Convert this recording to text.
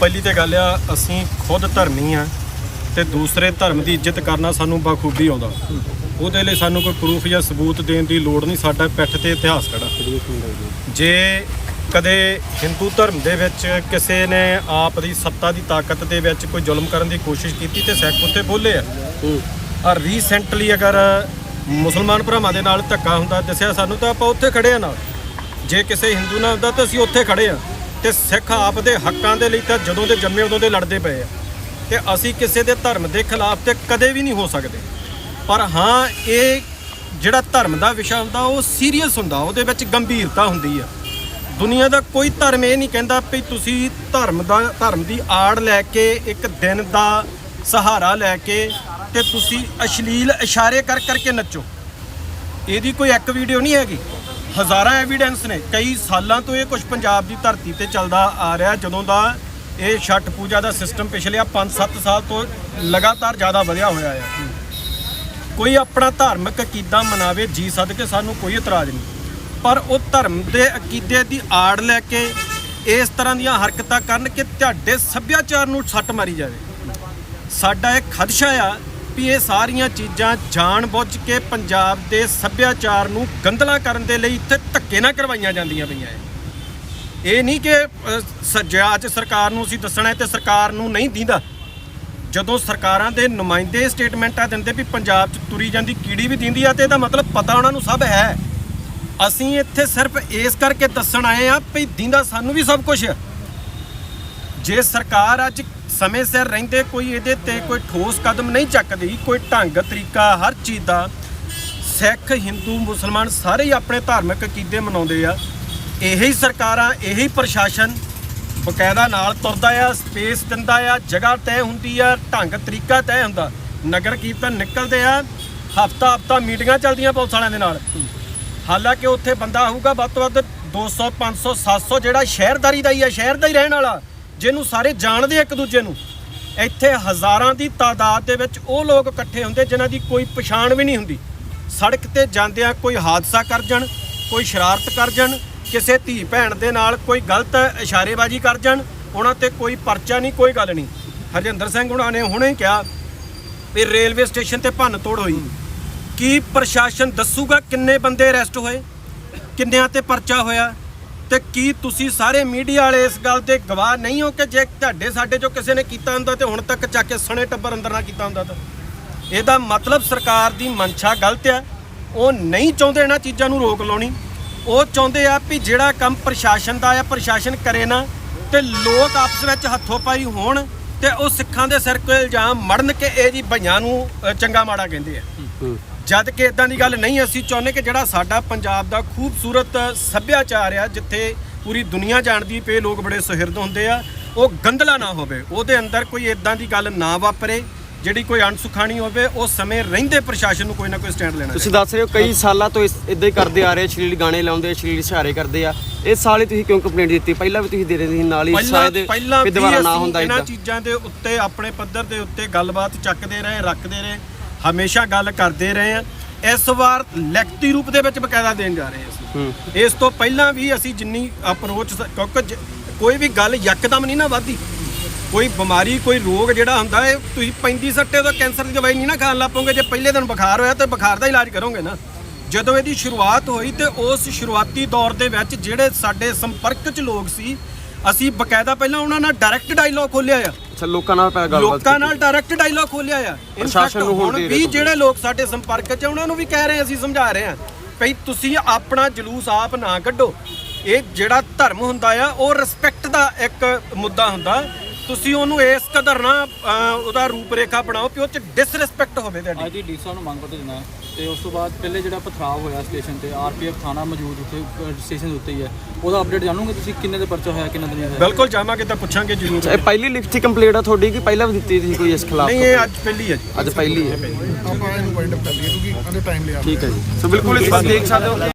ਪਹਿਲੀ ਤੇ ਗੱਲ ਆ, ਅਸੀਂ ਖੁਦ ਧਰਮੀ ਆ ਤੇ ਦੂਸਰੇ ਧਰਮ ਦੀ ਇੱਜ਼ਤ ਕਰਨਾ ਸਾਨੂੰ ਬਾਖੂਬੀ ਆਉਂਦਾ। ਉਹਦੇ ਲਈ ਸਾਨੂੰ ਕੋਈ ਪ੍ਰੂਫ ਜਾਂ ਸਬੂਤ ਦੇਣ ਦੀ ਲੋੜ ਨਹੀਂ, ਸਾਡਾ ਪਿੱਠ ਤੇ ਇਤਿਹਾਸ ਖੜਾ। ਜੇ ਕਦੇ ਹਿੰਦੂ ਧਰਮ ਦੇ ਵਿੱਚ ਕਿਸੇ ਨੇ ਆਪ ਦੀ ਸੱਤਾ ਦੀ ਤਾਕਤ ਦੇ ਵਿੱਚ ਕੋਈ ਜ਼ੁਲਮ ਕਰਨ ਦੀ ਕੋਸ਼ਿਸ਼ ਕੀਤੀ ਤੇ ਸਿੱਖ ਉੱਤੇ ਬੋਲੇ ਆ। ਆ ਰੀਸੈਂਟਲੀ ਅਗਰ ਮੁਸਲਮਾਨ ਭਰਾਵਾਂ ਦੇ ਨਾਲ ਧੱਕਾ ਹੁੰਦਾ, ਦੱਸਿਆ ਸਾਨੂੰ ਤਾਂ ਆਪਾਂ ਉੱਥੇ ਖੜੇ ਆ ਨਾਲ। ਜੇ ਕਿਸੇ ਹਿੰਦੂ ਨਾਲ ਹੁੰਦਾ ਤਾਂ ਅਸੀਂ ਉੱਥੇ ਖੜੇ ਆ। ਤੇ ਸਿੱਖ ਆਪ ਦੇ ਹੱਕਾਂ ਦੇ ਲਈ ਤਾਂ ਜਦੋਂ ਦੇ ਜੰਮੇ ਉਦੋਂ ਦੇ ਲੜਦੇ ਪਏ ਆ। ਤੇ ਅਸੀਂ ਕਿਸੇ ਦੇ ਧਰਮ ਦੇ ਖਿਲਾਫ ਤੇ ਕਦੇ ਵੀ ਨਹੀਂ ਹੋ ਸਕਦੇ। ਪਰ ਹਾਂ, ਇਹ ਜਿਹੜਾ ਧਰਮ ਦਾ ਵਿਸ਼ਾ ਹੁੰਦਾ, ਉਹ ਸੀਰੀਅਸ ਹੁੰਦਾ। ਉਹਦੇ ਵਿੱਚ ਗੰਭੀਰਤਾ ਹੁੰਦੀ ਆ। ਦੁਨੀਆ ਦਾ ਕੋਈ ਧਰਮ ਇਹ ਨਹੀਂ ਕਹਿੰਦਾ ਵੀ ਤੁਸੀਂ ਧਰਮ ਦਾ, ਧਰਮ ਦੀ ਆੜ ਲੈ ਕੇ, ਇੱਕ ਦਿਨ ਦਾ ਸਹਾਰਾ ਲੈ ਕੇ ਤੇ ਤੁਸੀਂ ਅਸ਼ਲੀਲ ਇਸ਼ਾਰੇ ਕਰ ਕਰਕੇ ਨੱਚੋ। ਇਹਦੀ ਕੋਈ ਇੱਕ ਵੀਡੀਓ ਨਹੀਂ ਹੈਗੀ। ਹਜ਼ਾਰਾਂ ਐਵੀਡੈਂਸ ਨੇ। ਕਈ ਸਾਲਾਂ ਤੋਂ ਇਹ ਕੁਝ ਪੰਜਾਬ ਦੀ ਧਰਤੀ ਤੇ ਚੱਲਦਾ ਆ ਰਿਹਾ। ਜਦੋਂ ਦਾ ਇਹ ਛਠ ਪੂਜਾ ਦਾ ਸਿਸਟਮ ਪਿਛਲੇ 5-7 ਸਾਲ ਤੋਂ ਲਗਾਤਾਰ ਜ਼ਿਆਦਾ ਵਧਿਆ ਹੋਇਆ ਹੈ ਕੋਈ ਆਪਣਾ ਧਾਰਮਿਕ ਅਕੀਦਾ ਮਨਾਵੇ, ਜੀ ਸਦਕੇ ਸਾਨੂੰ ਕੋਈ ਇਤਰਾਜ਼ ਨਹੀਂ। ਪਰ ਉਹ ਧਰਮ ਦੇ ਅਕੀਦੇ ਦੀ ਆੜ ਲੈ ਕੇ ਇਸ ਤਰ੍ਹਾਂ ਦੀਆਂ ਹਰਕਤਾਂ ਕਰਨ ਕਿ ਤੁਹਾਡੇ ਸੱਭਿਆਚਾਰ ਨੂੰ ਸੱਟ ਮਾਰੀ ਜਾਵੇ। ਸਾਡਾ ਇਹ ਖਦਸ਼ਾ ਆ ਵੀ ਇਹ ਸਾਰੀਆਂ ਚੀਜ਼ਾਂ ਜਾਣ ਬੁੱਝ ਕੇ ਪੰਜਾਬ ਦੇ ਸੱਭਿਆਚਾਰ ਨੂੰ ਗੰਦਲਾ ਕਰਨ ਦੇ ਲਈ ਇੱਥੇ ਧੱਕੇ ਨਾਲ ਕਰਵਾਈਆਂ ਜਾਂਦੀਆਂ ਪਈਆਂ ਇਹ। ਇਹ ਨਹੀਂ ਕਿ ਅ, ਅੱਜ ਸਰਕਾਰ ਨੂੰ ਅਸੀਂ ਦੱਸਣਾ ਤੇ ਸਰਕਾਰ ਨੂੰ ਨਹੀਂ ਦੀਂਦਾ। ਜਦੋਂ ਸਰਕਾਰਾਂ ਦੇ ਨੁਮਾਇੰਦੇ ਸਟੇਟਮੈਂਟਾਂ ਦਿੰਦੇ ਵੀ ਪੰਜਾਬ 'ਚ ਤੁਰੀ ਜਾਂਦੀ ਕੀੜੀ ਵੀ ਦਿੰਦੀ ਆ ਤੇ ਇਹਦਾ ਮਤਲਬ ਪਤਾ ਉਹਨਾਂ ਨੂੰ ਸਭ ਹੈ। ਅਸੀਂ ਇੱਥੇ ਸਿਰਫ ਇਸ ਕਰਕੇ ਦੱਸਣ ਆਏ ਆ ਵੀ ਦਿੰਦਾ ਸਾਨੂੰ ਵੀ ਸਭ ਕੁਝ ਜੇ ਸਰਕਾਰ ਅੱਜ ਸਮੇਂ ਸਿਰ ਰਹਿੰਦੇ ਕੋਈ ਇਹਦੇ ਤੇ ਕੋਈ ਠੋਸ ਕਦਮ ਨਹੀਂ ਚੱਕਦੀ, ਕੋਈ ਢੰਗ, ਤਰੀਕਾ, ਹਰ ਚੀਜ਼ ਦਾ ਸਿੱਖ, ਹਿੰਦੂ, ਮੁਸਲਮਾਨ ਸਾਰੇ ਹੀ ਆਪਣੇ ਧਾਰਮਿਕ ਅਕੀਦੇ ਮਨਾਉਂਦੇ ਆ। ਇਹੀ ਸਰਕਾਰਾਂ, ਇਹੀ ਪ੍ਰਸ਼ਾਸਨ ਬਕਾਇਦਾ ਨਾਲ ਤੁਰਦਾ ਆ, ਸਪੇਸ ਦਿੰਦਾ ਆ, ਜਗ੍ਹਾ ਤੈਅ ਹੁੰਦੀ ਆ, ਢੰਗ, ਤਰੀਕਾ ਤੈਅ ਹੁੰਦਾ। ਨਗਰ ਕੀਰਤਨ ਨਿਕਲਦੇ ਆ, ਹਫਤਾ ਹਫਤਾ ਮੀਟਿੰਗਾਂ ਚੱਲਦੀਆਂ ਪੁਲਿਸ ਵਾਲਿਆਂ ਦੇ ਨਾਲ। ਹਾਲਾਂਕਿ ਉੱਥੇ ਬੰਦਾ ਹੋਊਗਾ ਵੱਧ ਤੋਂ ਵੱਧ 200 500 700 ਜਿਹੜਾ ਸ਼ਹਿਰਦਾਰੀ ਦਾ ਹੀ ਆ, ਸ਼ਹਿਰ ਦਾ ਹੀ ਰਹਿਣ ਵਾਲਾ। ਜਿਹਨੂੰ ਸਾਰੇ ਜਾਣਦੇ ਇੱਕ ਦੂਜੇ ਨੂੰ, ਇੱਥੇ ਹਜ਼ਾਰਾਂ ਦੀ ਤਾਦਾਦ ਦੇ ਵਿੱਚ ਉਹ ਲੋਕ ਇਕੱਠੇ ਹੁੰਦੇ ਜਿਨ੍ਹਾਂ ਦੀ ਕੋਈ ਪਛਾਣ ਵੀ ਨਹੀਂ ਹੁੰਦੀ। ਸੜਕ ਤੇ ਜਾਂਦਿਆਂ ਕੋਈ ਹਾਦਸਾ ਕਰ ਜਾਣ, ਕੋਈ ਸ਼ਰਾਰਤ ਕਰ ਜਾਣ, ਕਿਸੇ ਧੀ ਭੈਣ ਦੇ ਨਾਲ ਕੋਈ ਗਲਤ ਇਸ਼ਾਰੇਬਾਜ਼ੀ ਕਰ ਜਾਣ, ਉਹਨਾਂ ਤੇ ਕੋਈ ਪਰਚਾ ਨਹੀਂ, ਕੋਈ ਗੱਲ ਨਹੀਂ। ਹਰਜਿੰਦਰ ਸਿੰਘ ਉਹਨਾਂ ਨੇ ਹੁਣੇ ਕਿਹਾ ਵੀ ਰੇਲਵੇ ਸਟੇਸ਼ਨ ਤੇ ਭੰਨ ਤੋੜ ਹੋਈ। ਕੀ ਪ੍ਰਸ਼ਾਸਨ ਦੱਸੂਗਾ ਕਿੰਨੇ ਬੰਦੇ ਅਰੈਸਟ ਹੋਏ, ਕਿੰਨਿਆਂ ਤੇ ਪਰਚਾ ਹੋਇਆ ਤੇ ਕੀ ਤੁਸੀਂ ਸਾਰੇ ਮੀਡੀਆ ਵਾਲੇ ਇਸ ਗੱਲ 'ਤੇ ਗਵਾਹ ਨਹੀਂ ਹੋ ਕਿ ਜੇ ਤੁਹਾਡੇ ਸਾਡੇ ਚੋਂ ਕਿਸੇ ਨੇ ਕੀਤਾ ਹੁੰਦਾ ਤੇ ਹੁਣ ਤੱਕ ਚੱਕ ਕੇ ਸਣੇ ਟੱਬਰ ਅੰਦਰ ਨਾ ਕੀਤਾ ਹੁੰਦਾ ਤਾਂ? ਇਹਦਾ ਮਤਲਬ ਸਰਕਾਰ ਦੀ ਮਨਸ਼ਾ ਗਲਤ ਹੈ। ਉਹ ਨਹੀਂ ਚਾਹੁੰਦੇ ਇਹਨਾਂ ਚੀਜ਼ਾਂ ਨੂੰ ਰੋਕ ਲਾਉਣੀ। ਉਹ ਚਾਹੁੰਦੇ ਆ ਵੀ ਜਿਹੜਾ ਕੰਮ ਪ੍ਰਸ਼ਾਸਨ ਦਾ ਆ, ਪ੍ਰਸ਼ਾਸਨ ਕਰੇ ਨਾ ਤੇ ਲੋਕ ਆਪਸ ਵਿੱਚ ਹੱਥੋਂ ਪਾਈ ਹੋਣ ਤੇ ਉਹ ਸਿੱਖਾਂ ਦੇ ਸਿਰ ਕੋ ਇਲਜ਼ਾਮ ਮੜਨ ਕੇ ਇਹ ਜੀ ਭਈਆਂ ਨੂੰ ਚੰਗਾ ਮਾੜਾ ਕਹਿੰਦੇ ਆ। ਜਦ ਕਿ ਇਦਾਂ ਦੀ ਗੱਲ ਨਹੀਂ ਅਸੀਂ ਚਾਹੁੰਦੇ ਕਿ ਜਿਹੜਾ ਸਾਡਾ ਪੰਜਾਬ ਦਾ ਖੂਬਸੂਰਤ ਸੱਭਿਆਚਾਰ ਆ ਜਿੱਥੇ ਪੂਰੀ ਦੁਨੀਆ ਜਾਣਦੀ ਪਏ ਲੋਕ ਬੜੇ ਸੁਹਿਰਦ ਹੁੰਦੇ ਆ ਉਹ ਗੰਦਲਾ ਨਾ ਹੋਵੇ। ਉਹਦੇ ਅੰਦਰ ਕੋਈ ਇਦਾਂ ਦੀ ਗੱਲ ਨਾ ਵਾਪਰੇ ਜਿਹੜੀ ਕੋਈ ਅਣਸੁਖਾਣੀ ਹੋਵੇ ਉਸ ਸਮੇਂ ਰਹਿੰਦੇ ਪ੍ਰਸ਼ਾਸਨ ਨੂੰ ਕੋਈ ਨਾ ਕੋਈ ਸਟੈਂਡ ਲੈਣਾ ਤੁਸੀਂ ਦੱਸ ਰਹੇ ਹੋ ਕਈ ਸਾਲਾਂ ਤੋਂ ਇਦਾਂ ਹੀ ਕਰਦੇ ਆ ਰਹੇ ਸ਼ਲੀਲ ਗਾਣੇ ਲਾਉਂਦੇ ਸ਼ਲੀਲ ਇਸ਼ਾਰੇ ਕਰਦੇ ਆ। ਇਸ ਸਾਲ ਹੀ ਤੁਸੀਂ ਕਿਉਂ ਕੰਪਲੇਂਟ ਦਿੱਤੀ? ਪਹਿਲਾਂ ਵੀ ਤੁਸੀਂ ਦੇ ਰਹੇ ਸੀ ਨਾਲ ਹੀ ਸ਼ਾਇਦ ਪਹਿਲਾਂ ਵੀ ਦੁਬਾਰਾ ਨਾ ਅਸੀਂ ਹੁੰਦਾ ਇਹਨਾਂ ਚੀਜ਼ਾਂ ਦੇ ਉੱਤੇ ਆਪਣੇ ਪੱਧਰ ਦੇ ਉੱਤੇ ਗੱਲਬਾਤ ਚੱਕਦੇ ਰਹੇ ਰੱਖਦੇ ਰਹੇ। ਹਮੇਸ਼ਾ ਗੱਲ ਕਰਦੇ ਰਹੇ ਆ ਇਸ ਵਾਰ ਲਿਖਤੀ ਰੂਪ ਦੇ ਵਿੱਚ ਬਕਾਇਦਾ ਦੇਣ ਜਾ ਰਹੇ ਅਸੀਂ। ਇਸ ਤੋਂ ਪਹਿਲਾਂ ਵੀ ਅਸੀਂ ਜਿੰਨੀ ਅਪਰੋਚ ਕਿਉਂਕਿ ਕੋਈ ਵੀ ਗੱਲ ਯਕਦਮ ਨਹੀਂ ਨਾ ਵੱਧਦੀ। ਕੋਈ ਬਿਮਾਰੀ ਕੋਈ ਰੋਗ ਜਿਹੜਾ ਹੁੰਦਾ ਹੈ ਤੁਸੀਂ 35 ਸੱਟੇ ਤੋਂ ਕੈਂਸਰ ਦੀ ਦਵਾਈ ਨਹੀਂ ਨਾ ਖਾਣ ਲੱਪੋਗੇ ਜੇ ਪਹਿਲੇ ਦਿਨ ਬੁਖਾਰ ਹੋਇਆ ਤੇ ਬੁਖਾਰ ਦਾ ਇਲਾਜ ਕਰੋਗੇ ਨਾ। ਜਦੋਂ ਇਹਦੀ ਸ਼ੁਰੂਆਤ ਹੋਈ ਤੇ ਉਸ ਸ਼ੁਰੂਆਤੀ ਦੌਰ ਦੇ ਵਿੱਚ ਜਿਹੜੇ ਸਾਡੇ ਸੰਪਰਕ 'ਚ ਲੋਕ ਸੀ ਅਸੀਂ ਬਕਾਇਦਾ ਪਹਿਲਾਂ ਉਹਨਾਂ ਨਾਲ ਡਾਇਰੈਕਟ ਡਾਇਲੌਗ ਖੋਲਿਆ ਆ। ਅੱਛਾ ਲੋਕਾਂ ਨਾਲ ਪਹਿਲਾਂ ਗੱਲਬਾਤ ਲੋਕਾਂ। ਨਾਲ ਡਾਇਰੈਕਟ ਡਾਇਲੌਗ ਖੋਲਿਆ ਆ। ਪ੍ਰਸ਼ਾਸਨ ਨੂੰ ਹੁਣ ਵੀ ਜਿਹੜੇ ਲੋਕ ਸਾਡੇ ਸੰਪਰਕ 'ਚ ਆ, ਉਹਨਾਂ ਨੂੰ ਵੀ ਕਹਿ ਰਹੇ ਅਸੀਂ ਸਮਝਾ ਰਹੇ ਹਾਂ ਭਈ ਤੁਸੀਂ ਆਪਣਾ ਜਲੂਸ ਆਪ ਨਾ ਕੱਢੋ। ਇਹ ਜਿਹੜਾ ਧਰਮ ਹੁੰਦਾ ਆ ਉਹ ਰਿਸਪੈਕਟ ਦਾ ਇੱਕ ਮੁੱਦਾ ਹੁੰਦਾ। ਤੁਸੀਂ ਉਹਨੂੰ ਇਸ ਕਦਰ ਨਾ ਅਹ, ਉਹਦਾ ਰੂਪ ਰੇਖਾ ਬਣਾਓ ਕਿ ਉਹ ਚ ਡਿਸਰੈਸਪੈਕਟ ਹੋਵੇ ਤੁਹਾਡੀ। ਅੱਜ ਦੀ ਡੀ ਸਾਹਿਬ ਨੂੰ ਮੰਗ ਪੱਤਰ ਦੇਣਾ ਹੈ। ਤੇ ਉਸ ਤੋਂ ਬਾਅਦ ਪਹਿਲੇ ਜਿਹੜਾ ਪਥਰਾਵ ਹੋਇਆ ਸਟੇਸ਼ਨ ਤੇ ਆਰਪੀਐਫ ਥਾਣਾ ਮੌਜੂਦ ਉੱਥੇ ਸਟੇਸ਼ਨ ਉੱਤੇ ਹੀ ਹੈ। ਉਹਦਾ ਅਪਡੇਟ ਜਾਣੋਗੇ ਤੁਸੀਂ? ਕਿੰਨੇ ਦੇ ਪਰਚਾ ਹੋਇਆ ਕਿੰਨਾ ਦਾ ਨਹੀਂ ਹੋਇਆ? ਬਿਲਕੁਲ ਜਾਵਾਂਗੇ ਤਾਂ ਪੁੱਛਾਂਗੇ ਜ਼ਰੂਰ। ਇਹ ਪਹਿਲੀ ਲਿਖਤੀ ਕੰਪਲੇਂਟ ਆ ਤੁਹਾਡੀ ਕਿ ਪਹਿਲਾਂ ਵੀ ਦਿੱਤੀ ਤੁਸੀਂ ਕੋਈ ਇਸ ਖਿਲਾਫ? ਨਹੀਂ ਇਹ ਅੱਜ ਪਹਿਲੀ ਹੈ ਜੀ। ਅੱਜ ਪਹਿਲੀ ਹੈ। ਆਪਾਂ ਇਹਨੂੰ ਵਾਈਂਡ ਅਪ ਕਰ ਲਈਏ ਕਿਉਂਕਿ ਉਹਦੇ ਟਾਈਮ ਲਿਆ। ਠੀਕ ਹੈ ਜੀ। ਸੋ ਬਿਲਕੁਲ ਇਸ ਵਾਰ ਦੇਖ ਸਕਦੇ ਹੋ